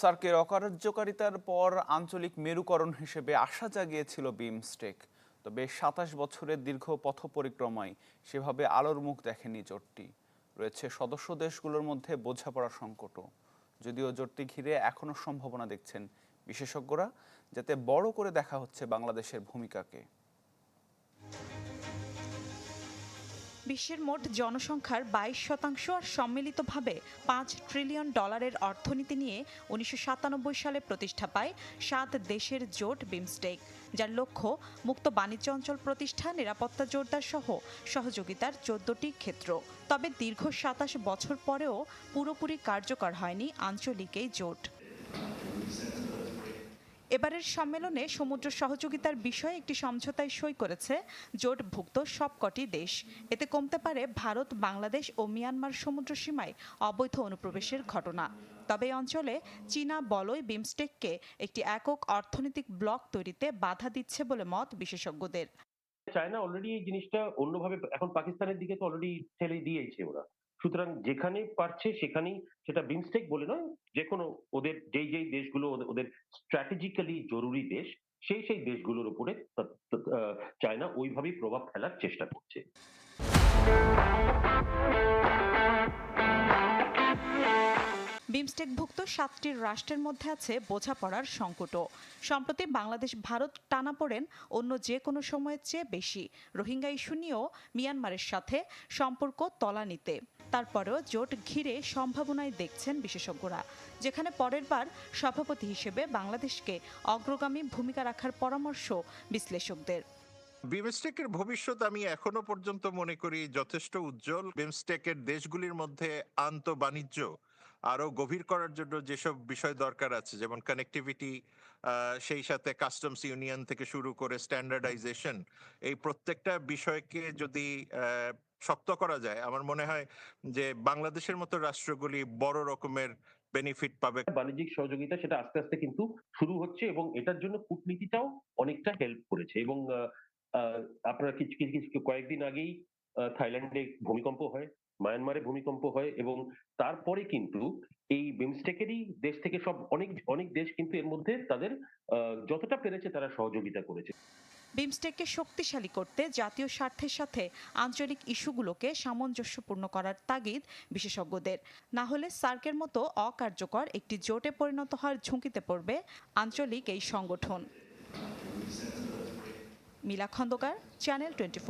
সার্কের অকার্যকারিতার পর আঞ্চলিক মেরুকরণ হিসেবে আশা জাগিয়েছিল বিমস্টেক। তবে সাতাশ বছরের দীর্ঘ পথ পরিক্রমায় সেভাবে আলোর মুখ দেখেনি জোটটি। রয়েছে সদস্য দেশগুলোর মধ্যে বোঝাপড়া সংকটও। যদিও জোটটি ঘিরে এখনও সম্ভাবনা দেখছেন বিশেষজ্ঞরা, যাতে বড় করে দেখা হচ্ছে বাংলাদেশের ভূমিকাকে। বিশ্বের মোট জনসংখ্যার বাইশ শতাংশ আর সম্মিলিতভাবে পাঁচ ট্রিলিয়ন ডলারের অর্থনীতি নিয়ে উনিশশো সাতানব্বই সালে প্রতিষ্ঠা পায় সাত দেশের জোট বিমস্টেক, যার লক্ষ্য মুক্ত বাণিজ্য অঞ্চল প্রতিষ্ঠা, নিরাপত্তা জোরদার সহ সহযোগিতার চোদ্দটি ক্ষেত্র। তবে দীর্ঘ সাতাশ বছর পরেও পুরোপুরি কার্যকর হয়নি আঞ্চলিক এই জোট। এবারের সম্মেলনে সমুদ্র সহযোগিতার বিষয়ে একটি সমঝোতায় সই করেছে জোটভুক্ত সবকটি দেশ। এতে কমতে পারে ভারত, বাংলাদেশ ও মিয়ানমার সমুদ্র সীমায় অবৈধ অনুপ্রবেশের ঘটনা। তবে অঞ্চলে চীনা বলয় বিমস্টেককে একটি একক অর্থনৈতিক ব্লক তৈরিতে বাধা দিচ্ছে বলে মত বিশেষজ্ঞদের। চায়না অলরেডি এই জিনিসটা অন্যভাবে এখন পাকিস্তানের দিকে তো অলরেডি ঠেলে দিয়েছে ওরা। সুতরাং যেখানে পারছে সেখানেই সেটা বিমস্টেক বলে নয় যে কোনো ওদের যেই যেই দেশগুলো ওদের- স্ট্র্যাটেজিক্যালি জরুরি দেশ, সেই সেই দেশগুলোর উপরে চায়না ওইভাবেই প্রভাব ফেলার চেষ্টা করছে। বিমস্টেকভুক্ত সাতটি রাষ্ট্রের মধ্যে আছে বোঝাপড়ার সংকটও। সম্প্রতি বাংলাদেশ, ভারত টানাপোড়েন অন্য যে কোনো সময়ের চেয়ে বেশি। রোহিঙ্গা ইস্যু নিয়েও মিয়ানমারের সাথে সম্পর্ক তলানিতে। তারপরেও জোট ঘিরে সম্ভাবনায় দেখছেন বিশেষজ্ঞরা, যেখানে পরের বার সভাপতি হিসেবে বাংলাদেশকে অগ্রগামী ভূমিকা রাখার পরামর্শ বিশ্লেষকদের। বিমস্টেকের ভবিষ্যৎ আমি এখনও পর্যন্ত মনে করি যথেষ্ট উজ্জ্বল। বিমস্টেকের দেশগুলির মধ্যে আন্ত বাণিজ্য আরও গভীর করার জন্য যেসব বিষয় দরকার আছে, যেমন কানেক্টিভিটি সেই সাথে কাস্টমস ইউনিয়ন থেকে শুরু করে স্ট্যান্ডার্ডাইজেশন এই প্রত্যেকটা বিষয়কে যদি শক্ত করা যায়, আমার মনে হয় যে বাংলাদেশের মতো রাষ্ট্রগুলি বড় রকমের বেনিফিট পাবে। বাণিজ্যিক সহযোগিতা সেটা আস্তে আস্তে কিন্তু শুরু হচ্ছে এবং এটার জন্য কূটনীতিটাও অনেকটা হেল্প করেছে এবং আপনারা কিছু কিছু কয়েকদিন আগেই থাইল্যান্ডে ভূমিকম্প হয়। মায়ানমারে ভূমিকম্প হয় এবং তারপরে কিন্তু এই বিমস্টেকেরই দেশ থেকে সব অনেক অনেক দেশ কিন্তু এর মধ্যে তাদের যতটা পেরেছে তারা সহযোগিতা করেছে। বিমস্টেককে শক্তিশালী করতে জাতীয় স্বার্থের সাথে আঞ্চলিক ইস্যুগুলোকে সামঞ্জস্যপূর্ণ করার তাগিদ বিশেষজ্ঞদের। না হলে সার্কের মতো অকার্যকর একটি জোটে পরিণত হওয়ার ঝুঁকিতে পড়বে আঞ্চলিক এই সংগঠন। মিলা খন্দকার, চ্যানেল টোয়েন্টি